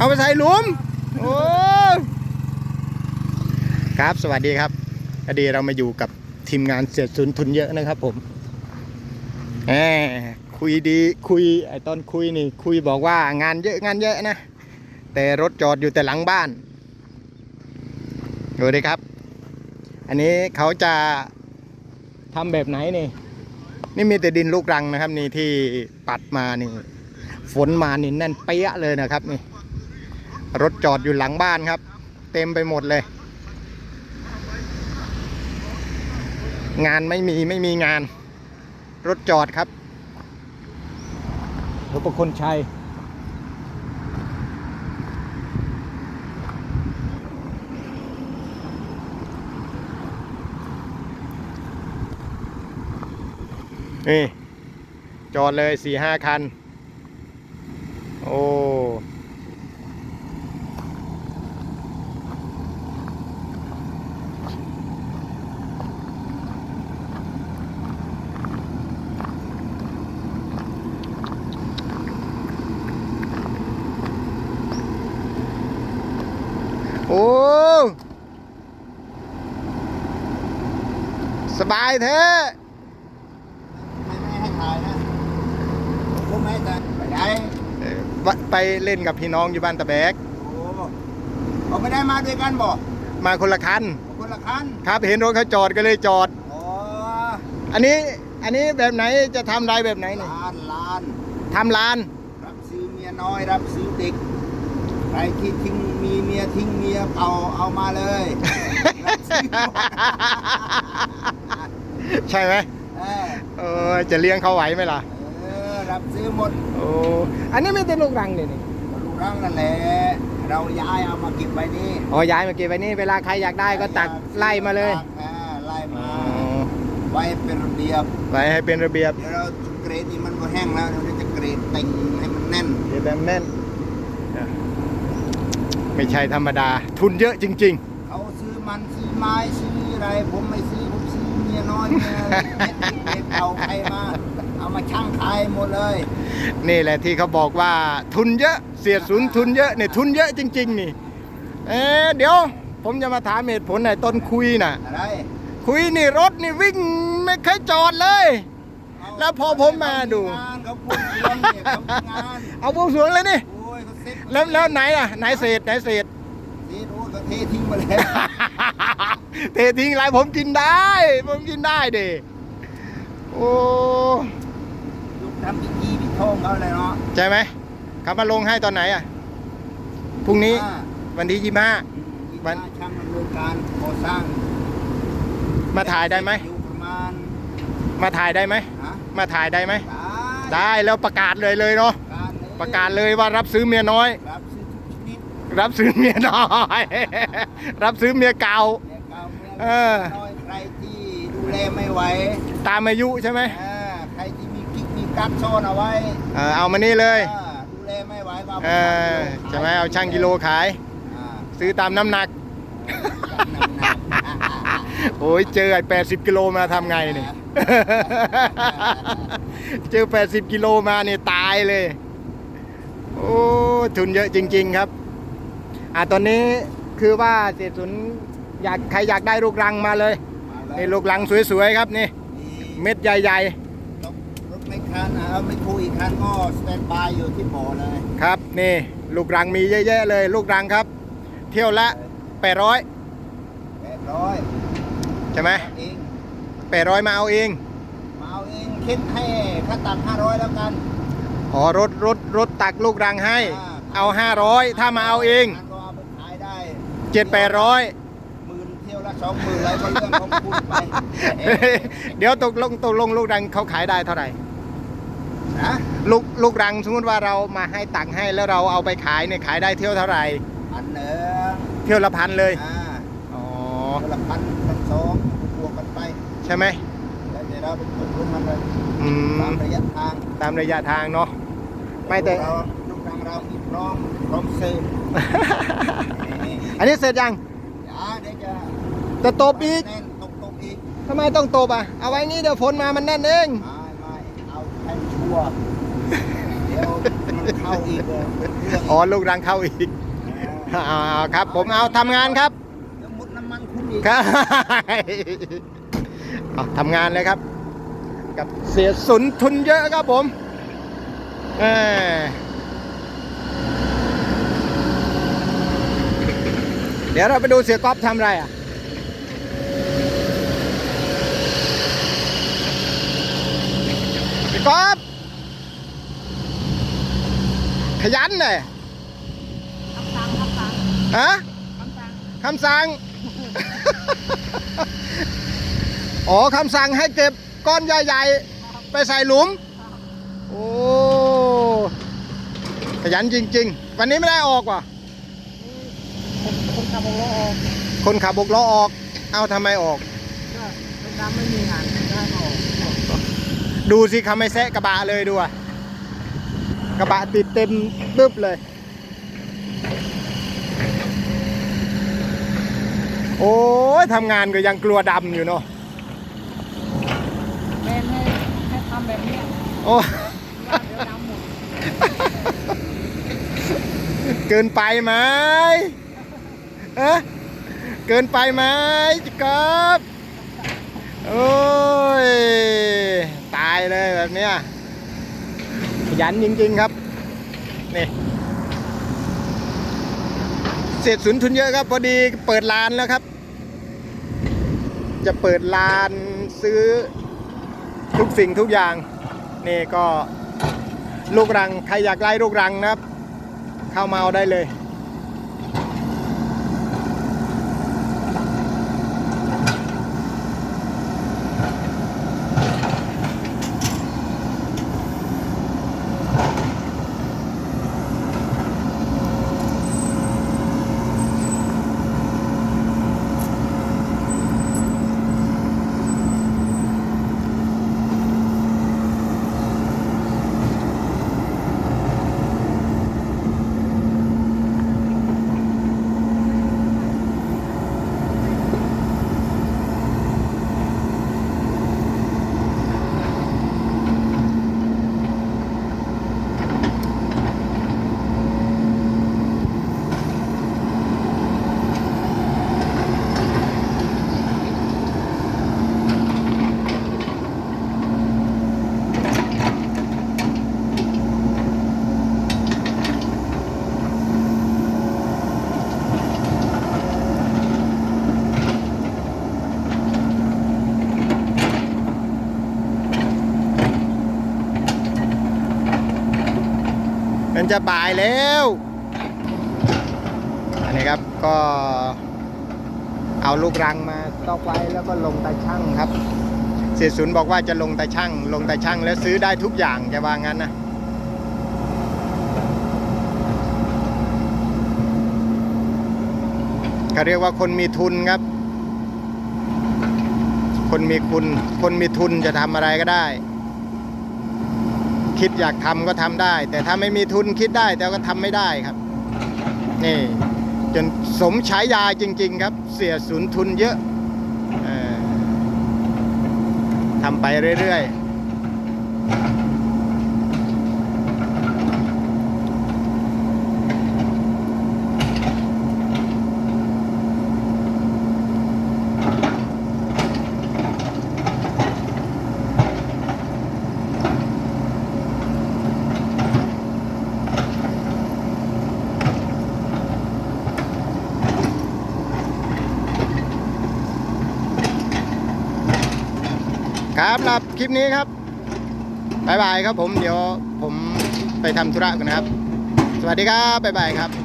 เอาไปใส่หลุม โอ้ครับสวัสดีครับพอดีเรามาอยู่กับทีมงานเสียศูนทุนเยอะนะครับผมแหมคุยดีคุยไอตอนคุยนี่ คุยบอกว่างานเยอะงานเยอะนะ แต่รถจอดอยู่แต่หลังบ้านดูดิครับ อันนี้เขาจะทำแบบไหนนี่ นี่มีแต่ดินลูกรังนะครับ นี่ที่ปัดมานี่ ฝนมานี่แน่นเปี้ยเลยนะครับนี่ รถจอดอยู่หลังบ้านครับ เต็มไปหมดเลย งานไม่มีไม่มีงาน รถจอดครับรถประคนชัยนี่จอดเลยสี่ห้าคัน โอ้ โอ้สบายแท้ไม่ให้ถ่ายนะผมไม่ให้ถ่ายไปไหนเอ่อวะไปเล่นกับพี่น้องอยู่บ้านตะแบก โอ้เขาไม่ได้มาด้วยกันบ่มาคนละคัน คนละคันครับเห็นรถเขาจอดก็เลยจอด อ๋ออันนี้อันนี้แบบไหนจะทำลายแบบไหนเนี่ยล้านล้านทำลานรับซื้อเมียน้อยรับซื้อเด็ก ใครที่ทิ้งมีเมียทิ้งเมียเก่าเอามาเลยรับซื้อหมดใช่ไหมเออเออจะเลี้ยงเขาไหวไหมล่ะ เออรับซื้อหมดโอ้อันนี้ไม่เป็นลูกรังเลยนี่ลูกรังนั่นแหละเราย้ายเอามาเก็บไว้นี่อ๋อย้ายมาเก็บไว้นี่เวลาใครอยากได้ก็ตักไล่มาเลยอ่าไล่อ๋มาอไว้เป็นระเบียบไว้ให้เป็นระเบียบเดี๋ยวเราเกรดนี่มันก็แห้งแล้วเราจะเกรดเต็งให้มันแน่นเดี๋ยวแบบแน่นอะ ไม่ใช่ธรรมดา ทุนเยอะจริง เขาซื้อมันซื้อไม้ซื้ออะไร ผมไม่ซื้อผมซื้อเมียน้อยเมียเม็ดเม็ดเอาใครมาเอามาช่างขายหมดเลยๆ นี่แหละที่เขาบอกว่าทุนเยอะเสียศูนย์ทุนเยอะเนี่ยทุนเยอะจริง ๆ นี่ เอ๊ะเดี๋ยว ผมจะมาถามเหตุผลไหนต้นคุยน่ะ อะไรคุยนี่รถนี่วิ่งไม่เคยจอดเลยเอาแล้วพอผมมาดูเขงานเขาพูดเรื่องเนี่ยเขามีงานเอาพวงสรวงเลยนี่ แล้วแล้วไหนอะไหนเศษไหนเศษทีโอ้ยเขาเททิ้งมาแล้วเททิ้งอะไรผมกินได้ ผมกินได้เด็โอ้ยุคทำพิธีพิธงเขาเลยเนาะใช่ไหมเขามาลงให้ตอนไหนอะพรุ่งนี้อ่าวันที่ยี่ห้าวัวันนช่างดำเนินการก่อสร้าง มาถ่ายได้ไหมอยู่ประมาณมาถ่ายได้ไหมฮะมาถ่ายได้ไหมได้ได้แล้วประกาศเลยเลยเนาะการเลย ประกาศเลยว่ารับซื้อเมียน้อย รับซื้อทุกชนิดรับซื้อเมียน้อย รับซื้อเมียเก่า เมียเก่าเมียเออ น้อยใครที่ดูแลไม่ไหวตามอายุใช่ไหมเออใครที่มีกิ๊กมีกั๊กซ่อนเอาไว้เออเอามานี่เลยเออดูแลไม่ไหวก็เออใช่ไหมเอาช่างกิโลขาย อ่าซื้อตามน้ำหนักจัดหนักๆโอ้ยเจอไอ้80กิโลมาทำไงนี่เจอ80กิโลมาเนี่ยตายเลย โอ้ทุนเยอะจริง ๆครับ อะตอนนี้คือว่าเศรษฐสุนอยากใครอยากได้ลูกรังมาเลยมานี่เลยลูกรังสวยๆครับนี่นี่ เม็ดใหญ่ รถไม่คันเอาไม่คุยอีกคันก็สแตนบายอยู่ที่บ่อเลยๆ ครับ นี่ลูกรังมีเยอะๆเลย ลูกรังครับ เที่ยวละ 800 แปดร้อยใช่ไหมเอง800 มาเอาเอง มาเอาเองคิดให้ค่าตัดห้าร้อยแล้วกัน อ๋อรถรถรถตักลูกรังให้อ่าเอา 500 ถ้ามาเอาเองงั้นก็เอาไปขายได้7 800หมื่นเที่ยวละสองหมื่นอะไรก็เรื่องของคุณไปเดี๋ยวตกลงตกลงลูกรังเขาขายได้เท่าไหร่นะลูกลูกรังสมมติว่าเรามาให้ตักให้แล้วเราเอาไปขายเนี่ยขายได้เที่ยวเท่าไหร่พันหนึ่งเที่ยวละพันเลยอ่าอ๋อเที่ยวละพันพันสองบวกกันไป ใช่ไหม แล้วเดี๋ยวเราไปตกลงมันเลยอืตามมระยะทางตามระยะทางเนาะไม่แต่ เราลูกทางเรามีพร้อมพร้อมเสิร์ฟอันนี้เสร็จยังอย่าเดี๋ยวจะจะตบอีกแน่นตกตกอีกทำไมต้องตบอะเอาไว้งี้เดี๋ยวฝนมามันแน่นเอง ไม่ไม่เอาให้ชัวร์เดี๋ยวมันเข้าเข้าอีกเลยเรื่องอ๋อลูกรังเข้าอีกเอาเอาครับ ผมเอาทำงานครับ เดี๋ยวหมดน้ำมันคุณอีก ครับเอา ทำงานเลยครับ กับเสียสุนทุนเยอะครับผมเออเดี๋ยวเราไปดูเสียก๊อฟทำอะไรอะพี่ก๊อฟขยันเลยคำสั่งคำสั่งฮะคำสั่งคำสั่ง อ๋อคำสั่งให้เก็บก้อนใหญ่ๆ ไปใส่หลุม โอ้ขยันจริง ๆ วันนี้ไม่ได้ออกว่ะ คนคนขับรถออกคนขับบกล้อออก เอาทำไมออก ก็เป็นการไม่มีงานได้ออกดูสิเขาไม่แซะกระบะเลยดูอะกระบะติดเต็มตึ๊บเลย โอ้ยทำงานก็ยังกลัวดำอยู่เนาะ แม่ให้ให้ทำแบบเนี้ยโอ้ยากเดี๋ยวดำหมดเกินไปไหมเอะเกินไปไหมจิกอบโอ้ย ตายเลยแบบเนี้ยขยันจริงๆครับ นี่เสร็จสุนทุนเยอะครับ พอดีเปิดร้านแล้วครับ จะเปิดร้านซื้อ ทุกสิ่งทุกอย่างนี่ก็ลูกรังใครอยากไล่ลูกรังนะครับ เข้ามาเอาได้เลย จะบ่ายแล้ว อันนี้ครับก็ เอาลูกรังมาตอกไว้แล้วก็ลงตาช่างครับ เสียศูนย์บอกว่าจะลงตาช่าง ลงตาช่างแล้วซื้อได้ทุกอย่างจะว่างั้นนะเขาเรียกว่าคนมีทุนครับ คนมีคุณ คนมีทุนจะทำอะไรก็ได้ คิดอยากทำก็ทำได้ แต่ถ้าไม่มีทุนคิดได้แต่ก็ทำไม่ได้ครับ นี่จนสมฉายาจริง ๆ ครับ เสียศูนย์ทุนเยอะออทำไปเรื่อย ๆ ครับสำหรับคลิปนี้ครับบายบายครับผมเดี๋ยวผมไปทำธุระกันนะครับ สวัสดีครับบายบายครับ